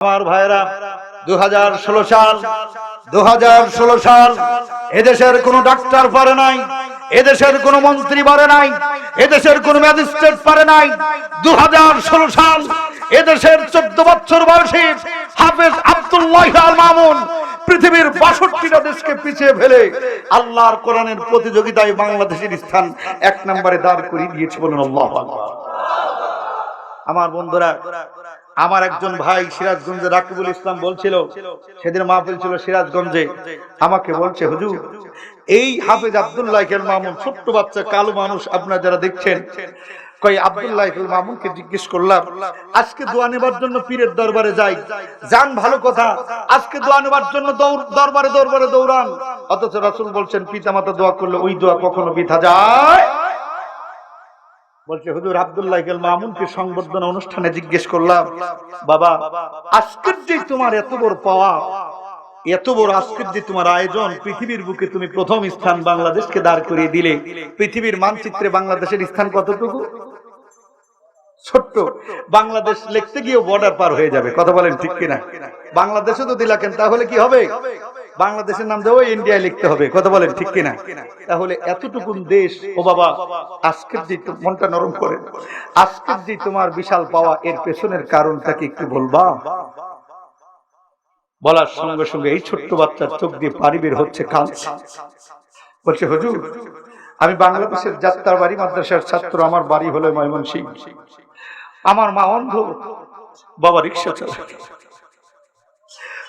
আমার ভাইরা দু সাল দু সাল, এদেশের কোন ডাক্তার পারে নাই, এদেশের কোন মন্ত্রী পারে নাই, এদেশের কোন ম্যাজিস্ট্রেট পারে নাই। দু সাল, এদেশের চোদ্দ বছর বয়সী হাফেজ আব্দুল্লাহ আল মামুন পৃথিবীর বাষট্টিটা দেশকে পিছিয়ে ফেলে আল্লাহর কোরআনের প্রতিযোগিতায় বাংলাদেশের স্থান এক নম্বরে দাঁড় করিয়ে দিয়েছে বলুন আল্লাহ আমার বন্ধুরা আমার একজন ভাই সিরাজগঞ্জে রাকিবুল ইসলাম বলছিল, সেদিন মাহফিল ছিল সিরাজগঞ্জে। আমাকে বলছে, হুজুর, এই হাফেজ আব্দুল্লাহ কেল মামুন ছোট্ট বাচ্চা, কালো মানুষ, আপনারা যারা দেখছেন কই আব্দুল্লাহ মামুনকে জিজ্ঞেস করলাম, আজকে দোয়া নেবার জন্য পীরের দরবারে যাই। যান, ভালো কথা, আজকে দোয়া নেবার জন্য দৌড়, দরবারে দরবারে দৌড়ান। অথচ রাসূল বলছেন পিতা মাতা দোয়া করলে ওই দোয়া কখনো বৃথা যায়? বলছে, হুজুর আব্দুল্লাহ গেল মামুনকে সংবর্ধনা অনুষ্ঠানে জিজ্ঞেস করলাম, বাবা, আজকের যে তোমার এত বড় পাওয়া, এত বড় আজকের যে তোমার আয়োজন, পৃথিবীর বুকে তুমি প্রথম স্থান বাংলাদেশকে দাঁড় করিয়ে দিলে, পৃথিবীর মানচিত্রে বাংলাদেশের স্থান কতটুকু? ছোট্ট, বাংলাদেশ লিখতে গিয়েও বর্ডার পার হয়ে যাবে, কথা বলেন ঠিক কিনা? বাংলাদেশে যদি লেখেন তাহলে কি হবে? বাংলাদেশের নাম দেবো ইন্ডিয়ায় লিখতে হবে, কথা বলেন ঠিক কিনা? তাহলে এতটুকুন দেশ, ও বাবা, আজকের যে মনটা নরম করে, আজকের যে তোমার বিশাল পাওয়া এর পেছনের কারণটা কি একটু বলবা? বলার সঙ্গে সঙ্গে এই ছোট্ট বাচ্চার চোখ দিয়ে পানি বের হচ্ছে বলছে, হুজুর, আমি বাংলাদেশের যাত্রার বাড়ি মাদ্রাসার ছাত্র, আমার বাড়ি হলো ময়মনসিং আমার মা অন্ধ, বাবা রিক্সা চালায়।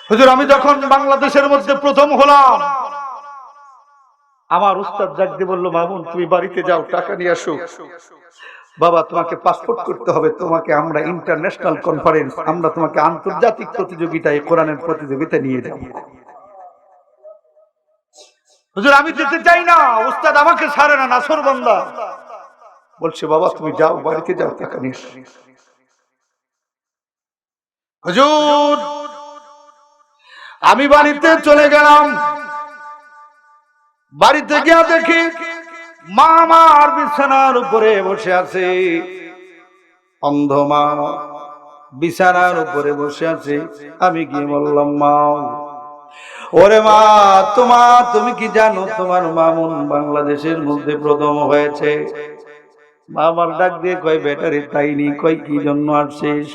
হুজুর, আমি যখন বাংলাদেশের মধ্যে প্রথম হলাম, আমার উস্তাদ জাগদি বলল, মামুন, তুমি বাড়িতে যাও, টাকা নিয়ে আসো। বাবা, তোমাকে পাসপোর্ট করতে হবে, তোমাকে আমরা ইন্টারন্যাশনাল কনফারেন্স আমরা তোমাকে আন্তর্জাতিক প্রতিযোগিতায়, কোরআনের প্রতিযোগিতা নিয়ে যাব। হুজুর, আমি যেতে চাই না, উস্তাদ আমাকে ছাড়ে না, নাসর বান্দা। বলছে, বাবা, তুমি যাও, বাড়িতে যাও, টাকা নিয়ে এসো। হুজুর আমি বাড়িতে চলে গেলাম। বাড়িতে গিয়া দেখি মা আমার বিছানার উপরে বসে আছে। অন্ধ মা বিছানার উপরে বসে আছে। আমি গিয়ে বললাম, মা, ওরে মা, তোমা, তুমি কি জানো তোমার মামুন বাংলাদেশের মধ্যে প্রথম হয়েছে? আমার ডাক দিয়ে কয়, ব্যাটারি তাইনি কয় কি জন্য আসছিস?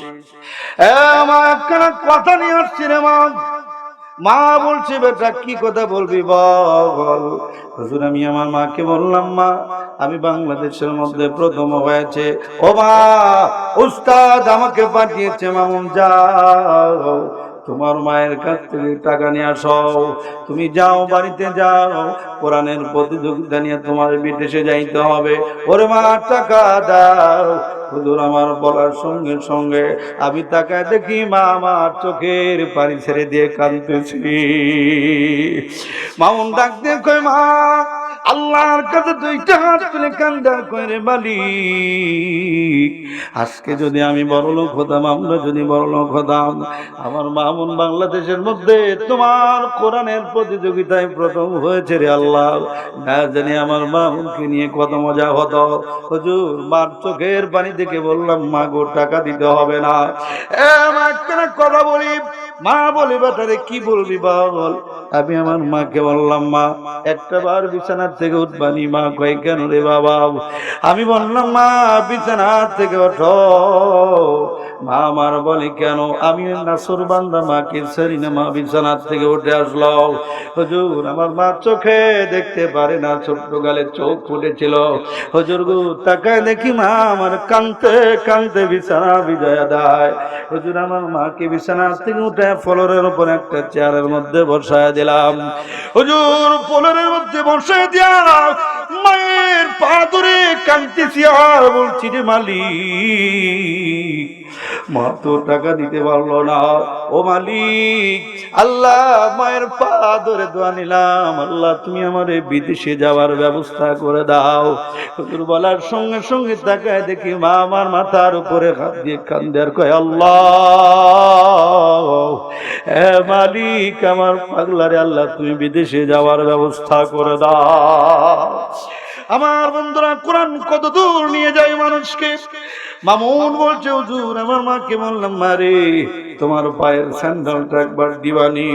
কথা নিয়ে আসছি রে মা। মা বলছে, বেটা, কি কথা বলবি বল? হুজুর, আমি আমার মাকে বললাম, মা, আমি বাংলাদেশের মধ্যে প্রথম হয়েছে। ও মা, উস্তাদ আমাকে পাঠিয়েছে, মামুন, যাও। তোমার মায়ের কাছ থেকে টাকা নিয়ে আসো। তুমি যাও, বাড়িতে যাও। কোরআনের প্রতিযোগিতা নিয়ে তোমার বিদেশে যাইতে হবে। ওরে মা, টাকা দাও। হুজুর আমার বলার সঙ্গে সঙ্গে আমি তাকায় দেখি মা আমার চোখের পানি ছেড়ে দিয়ে কাঁদতেছি। মামুন ডাক দিয়ে মা আল্লাহর কাছে দুইটা হাত তুলে কান্দা করে, মালিক, আজকে যদি আমি বড় লোক হতাম, আমরা যদি বড় লোক হতাম, আমার মামুন বাংলাদেশের মধ্যে তোমার কোরআনের প্রতিযোগিতায় প্রথম হয়েছে রে আল্লাহ। না জানি আমার মামুনকে নিয়ে কত মজা হতো। হুজুর, মার চোখের পানি দেখে বললাম, মা গো, টাকা দিতে হবে না। এ কথা বলি। মা বলি, বেটারে, কি বলবি বল? আমি আমার মাকে বললাম, মা, একটা বার বিছানার থেকে উঠবানি মা। কয়, কেন রে বাবা? আমি বললাম, মা, বিছানার থেকে ওঠো। মা আমার বলে কেন? আমি নাসুর বান্দা মাকে সারি না, মা বিছানার থেকে উঠে আসলো। হুজুর, আমার মা চোখে দেখতে পারে না, ছোট্ট গালে চোখ ফুটেছিল। হুজুর গু, তাকায় দেখি মা আমার কানতে কানতে বিছানা বিজয়া দেয়। হুজুর, আমার মাকে বিছানা থেকে উঠে ফলরের উপর একটা চেয়ারের মধ্যে বসায় দিলাম। হুজুর, ফলরের মধ্যে বসায় দিয়া মায়ের পা ধরে কানতেছি আর বলছি রে মালিক, মা তো টাকা দিতে পারল না। ও মালিক, আল্লাহ মায়ের পা ধরে দোয়া নিলাম। আল্লাহ, তুমি আমার বিদেশে যাওয়ার ব্যবস্থা করে দাও। হুজুর বলার সঙ্গে সঙ্গে তাকায় দেখি মা আমার মাথার উপরে হাত দিয়ে কান্দে আর কয়, আল্লাহ, এ মালিক আমার পাগলারে, আল্লাহ, তুমি বিদেশে যাওয়ার ব্যবস্থা করে দাও। আমার বন্ধুরা কোরআন কত দূর নিয়ে যায় মানুষকে। মামুন বলছে, হুজুর, আমার মাকে বললাম মারে তোমার পায়ের স্যান্ডেলটা একবার দিবানি।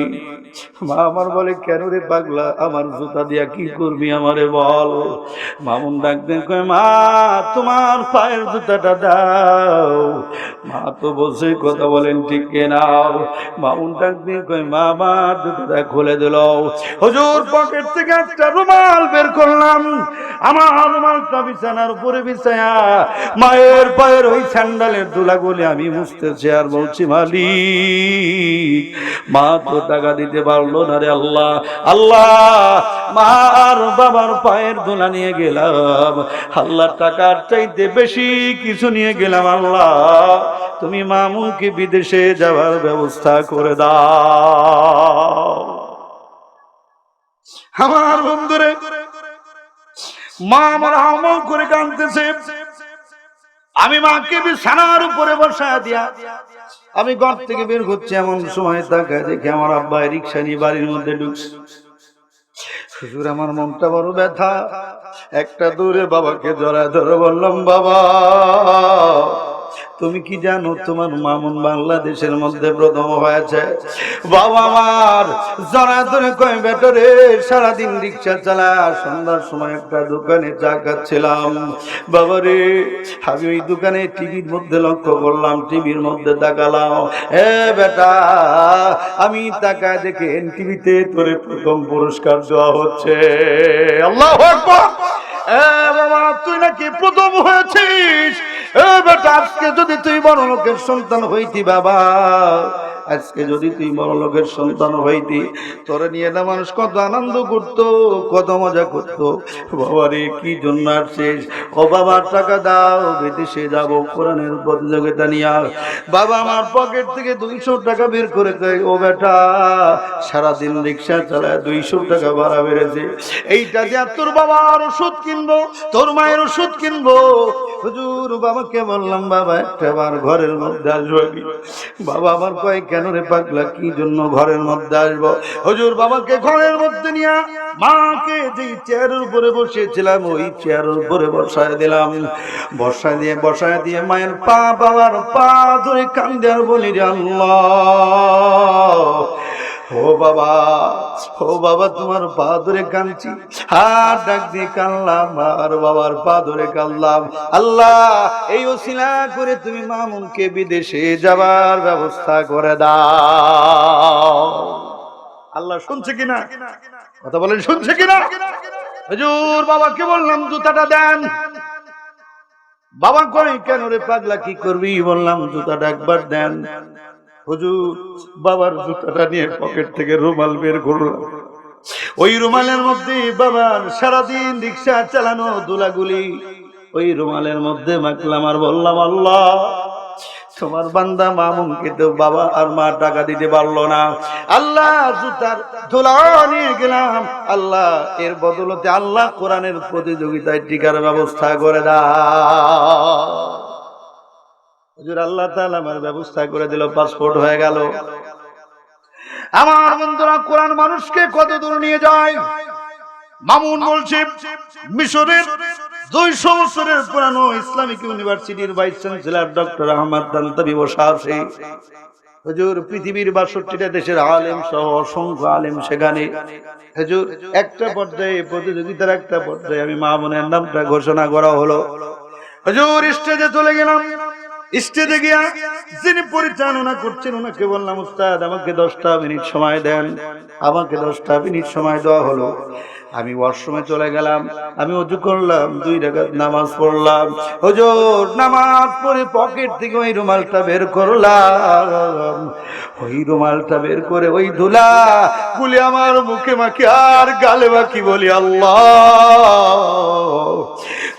মা আমার বলে, কেন রে পাগলা? আমার জুতা দিয়া কি করবি আমারে বল? মামুন ডাকতেন কয়, মা, তোমার পায়ের জুতাটা দাও। মা তো বসে কথা বলেন ঠিক নাও মামুন ডাকতেন কয়, মা আমার জুতাটা খুলে দিল। হুজুর পকেট থেকে একটা রুমাল বের করলাম। আমার রুমালটা বিছানার উপরে বিছায়া মায়ের পায়ের ওই স্যান্ডালের দুলাগুলি আমি মুছতেছি আর বলছি, মালিক, মা তো টাকা দিতে পারল না রে আল্লাহ আল্লাহ, মার বাবার পায়ের দোলা নিয়ে গেলাম। আল্লাহ টাকার চাইতে বেশি কিছু নিয়ে গেলাম, আল্লাহ। তুমি মামুকে বিদেশে যাওয়ার ব্যবস্থা করে দাও। আমার বন্ধুরে, মা আমার আমল করে কাঁদতেছে। আমি মাকে বিছানার উপরে বসায় দিয়া আমি ঘর থেকে বের করছি এমন সময় তাকায় দেখে আমার আব্বা রিক্সা নিয়ে বাড়ির মধ্যে ঢুকছে। শ্বশুর, আমার মনটা বড় ব্যথা। একটা দূরে বাবাকে জড়ায় ধরে বললাম, বাবা তুমি কি জানো, তোমার মামুন বাংলাদেশের মধ্যে প্রথম হয়েছে। বাবা আমার জড়ায় ধরে কয় বেটরে সারাদিন রিক্সা চালা সন্ধ্যার সময় একটা দোকানে চা খাচ্ছিলাম। বাবা রে, আমি ওই দোকানে টিভির মধ্যে লক্ষ্য করলাম, টিভির মধ্যে তাকালাম। এ বেটা, আমি তাকায় দেখে এন টিভিতে তোরে প্রথম পুরস্কার দেওয়া হচ্ছে। আল্লাহ বাবা, তুই নাকি প্রথম হয়েছিস? এ বেটা আজকে যদি তুই বড় লোকের সন্তান হইতি বাবা আজকে যদি তুই বড় লোকের সন্তান হইতি, তোরে নিয়ে না মানুষ কত আনন্দ করত, কত মজা করত বাবা রে কি জন্য আসছিস ও বাবা টাকা দাও, বিদেশে যাব, কোরআনের প্রতিযোগিতা নিয়ে। বাবা আমার পকেট থেকে দুইশো টাকা বের করে দেয়, ও বেটা, সারাদিন রিক্সা চালায় দুইশো টাকা ভাড়া বেড়েছে এইটা দিয়ে তোর বাবার ওষুধ কিনবো, তোর মায়ের ওষুধ কিনবো হুজুর, বাবাকে বললাম, বাবা, একটা বার ঘরের মধ্যে আসব? বাবা আমার কয় কেন রে পাগলা? কি জন্য ঘরের মধ্যে আসব? হজুর বাবাকে ঘরের মধ্যে নিয়ে মাকে যে চেয়ারের উপরে বসেছিলাম ওই চেয়ারের উপরে বসায় দিলাম। বসায় দিয়ে বসায় দিয়ে মায়ের পা বাবার পা ধরে কান্দে আর বলি রে আল্লাহ ও বাবা ও বাবা, তোমার হাত ডাক দিয়ে আর বাবার আল্লাহ, এই ওসিলা করে তুমি মামুনকে বিদেশে যাবার ব্যবস্থা করে দাও। আল্লাহ শুনছে কিনা? কথা বলেন, শুনছে কিনা? হুজুর, বাবাকে বললাম, জুতাটা দেন। বাবা কই কেন রে পাগলা, কি করবি? বললাম, জুতাটা একবার দেন। হুজুর, বাবার জুতাটা নিয়ে পকেট থেকে রুমাল বের করলাম। ওই রুমালের মধ্যে বাবার সারাদিন রিক্সা চালানো দুলাগুলি ওই রুমালের মধ্যে মাখলাম আর বললাম, আল্লাহ, তোমার বান্দা মামুনকে তো বাবা আর মা টাকা দিতে পারল না। আল্লাহ জুতার ধুলা নিয়ে গেলাম। আল্লাহ, এর বদলতে আল্লাহ কোরআনের প্রতিযোগিতায় টিকার ব্যবস্থা করে দাও। হুজুর, আল্লাহ তাআলা আমার ব্যবস্থা করে দিল, পাসপোর্ট হয়ে গেল। আমার বন্ধুরা, কোরআন মানুষকে কত দূর নিয়ে যায়? মামুন মিশরের দুইশো বছরের পুরানো ইসলামিক ইউনিভার্সিটির ভাইস ডক্টর আহমদ হুজুর, পৃথিবীর বাষট্টিটা দেশের আলেম সহ অসংখ্য আলেম সেখানে। হুজুর, একটা পর্যায়ে, প্রতিযোগিতার একটা পর্যায়ে আমি মা বোনের নামটা ঘোষণা করা হলো। হুজুর স্টেজে চলে গেলাম। স্টেজে গিয়া যিনি পরিচালনা করছেন, ওনাকে বললাম, উস্তাদ, আমাকে দশটা মিনিট সময় দেন। আমাকে দশটা মিনিট সময় দেওয়া হলো। আমি ওয়াশরুমে চলে গেলাম, আমি অজু করলাম, দুই রাকাত নামাজ পড়লাম। হুজুর, নামাজ পড়ে পকেট থেকে ওই রুমালটা বের করলাম। ওই রুমালটা বের করে ওই ধুলা গুলি আমার মুখে মাখি আর গালে মাখি বলি, আল্লাহ!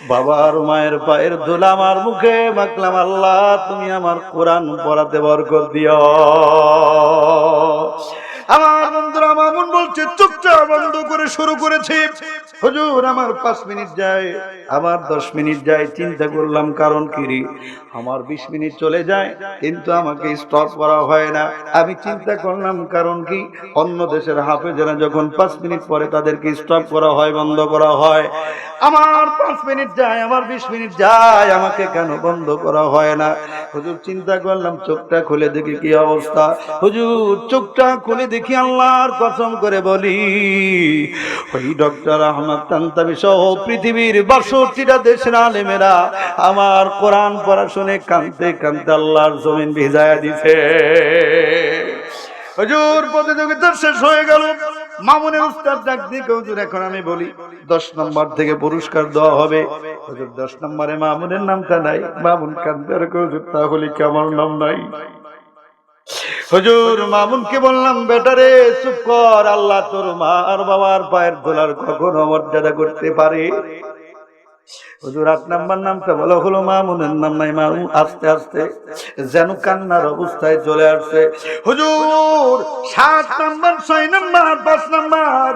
বাবার মায়ের পায়ের ধুলা আমার মুখে মাখলাম, আল্লাহ, তুমি আমার কোরআন পড়াতে বরকত দিও। আমার বলছে, চুপচাপ বন্ধ করে শুরু হুজুর, আমার পাঁচ মিনিট যায় দশ মিনিট যায়, চিন্তা করলাম কারণ আমার বিশ মিনিট চলে যায়, কিন্তু আমাকে স্টপ করা হয় না। আমি চিন্তা করলাম কারণ কি, অন্য দেশের হাফেজেরা যখন পাঁচ মিনিট পরে তাদেরকে স্টপ করা হয়, বন্ধ করা হয়, আমার পাঁচ মিনিট যায়, আমার বিশ মিনিট যায়, আমাকে কেন বন্ধ করা হয় না? হুজুর, চিন্তা করলাম, চোখটা খুলে দেখি কি অবস্থা। হুজুর, চোখটা খুলে দেখি আল্লাহর কসম করে বলি, ওই ডক্টর আহমদ তান্তাবি সহ পৃথিবীর বাষট্টিটা দেশের আলেমেরা আমার কোরআন পড়া শুনে কানতে কানতে আল্লাহর জমিন ভিজায়া দিছে। হুজুর, প্রতিযোগিতা শেষ হয়ে গেল। মামুনের উস্তাদ ডাক হুজুর, এখন আমি বলি, দশ নম্বর থেকে পুরস্কার দেওয়া হবে। হুজুর, দশ নম্বরে মামুনের নামটা নাই, মামুন কান্দে আর কই, হুজুর, তাহলে কি আমার নাম নাই? হুজুর মামুনকে বললাম বেটারে চুপ কর, আল্লাহ তোর মা আর বাবার পায়ের দোলার কখনো মর্যাদা করতে পারে? হুজুর, আট নাম্বার নামটা বলা? হলো মামুনের নাম নাই মামুন আস্তে আস্তে। যেন কান্নার অবস্থায় চলে আসছে। হুজুর, সাত নাম্বার, ছয় নাম্বার, পাঁচ নাম্বার,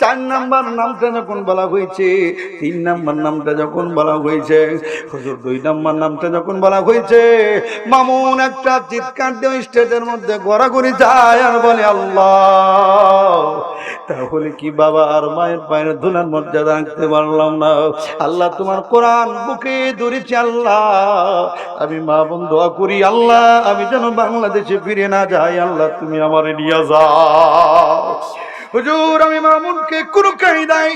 চার নাম্বার নামটা যখন বলা হয়েছে, তিন নাম্বার নামটা যখন বলা হয়েছে, হুজুর, দুই নাম্বার নামটা যখন বলা হয়েছে, মামুন একটা চিৎকার দিয়ে স্টেজের মধ্যে গড়াগড়ি যায় আর বলে, আল্লাহ তাহলে কি বাবা আর মায়ের পায়ের ধুলার মর্যাদা রাখতে পারলাম না? আল্লাহ তোমার কোরআন বুকে ধরেছি আল্লাহ। আমি মা বোন দোয়া করি, আল্লাহ, আমি যেন বাংলাদেশে ফিরে না যাই, আল্লাহ, তুমি আমার নিয়ে যাও। হুজুর, আমি মামুনকে কোনো কাহিদাই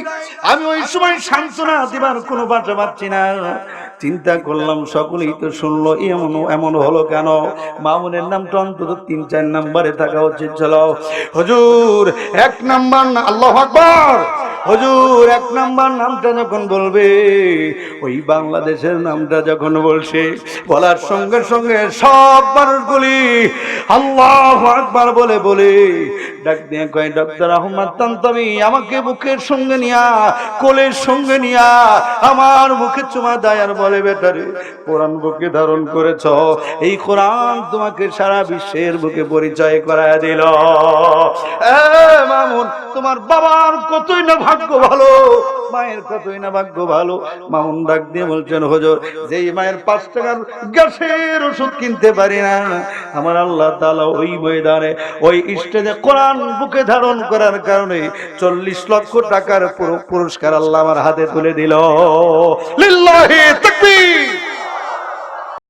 আমি ওই সময় সান্ত্বনা দিবার কোনো বাঁচা পাচ্ছি না। চিন্তা করলাম, সকলেই তো শুনলো এমন এমন হলো কেন? মামুনের নামটা অন্তত তিন, চার নাম্বারে থাকা উচিত ছিল। হুজুর, এক নাম্বার না, আল্লাহ আকবর। হুজুর, এক নাম্বার নামটা যখন বলবে, ওই বাংলাদেশের নামটা যখন বলছে, বলার সঙ্গে সঙ্গে সব মানুষগুলি আল্লাহ আকবার বলে বলে ডাক দিয়ে কয় ডক্টর আহমদ তান্তমি, আমাকে বুকের সঙ্গে নিয়া, কোলের সঙ্গে নিয়া, আমার মুখে চুমা দেয় আর বলে, বেটারে, কোরআন বুকে ধারণ করেছ। এই কোরআন তোমাকে সারা বিশ্বের বুকে পরিচয় করায় দিল। মামুন, তোমার বাবার কতই না ভাগ্য ভালো, মায়ের কতই না ভাগ্য ভালো। মামুন ডাক দিয়ে বলছেন, হজর, যেই মায়ের পাঁচ টাকার গ্যাসের ওষুধ কিনতে পারি না, আমার আল্লাহ তালা ওই ময়দানে, ওই স্টেজে কোরআন বুকে ধারণ করার কারণে চল্লিশ লক্ষ টাকার পুরস্কার আল্লাহ আমার হাতে তুলে দিল। লিল্লাহি তাকবীর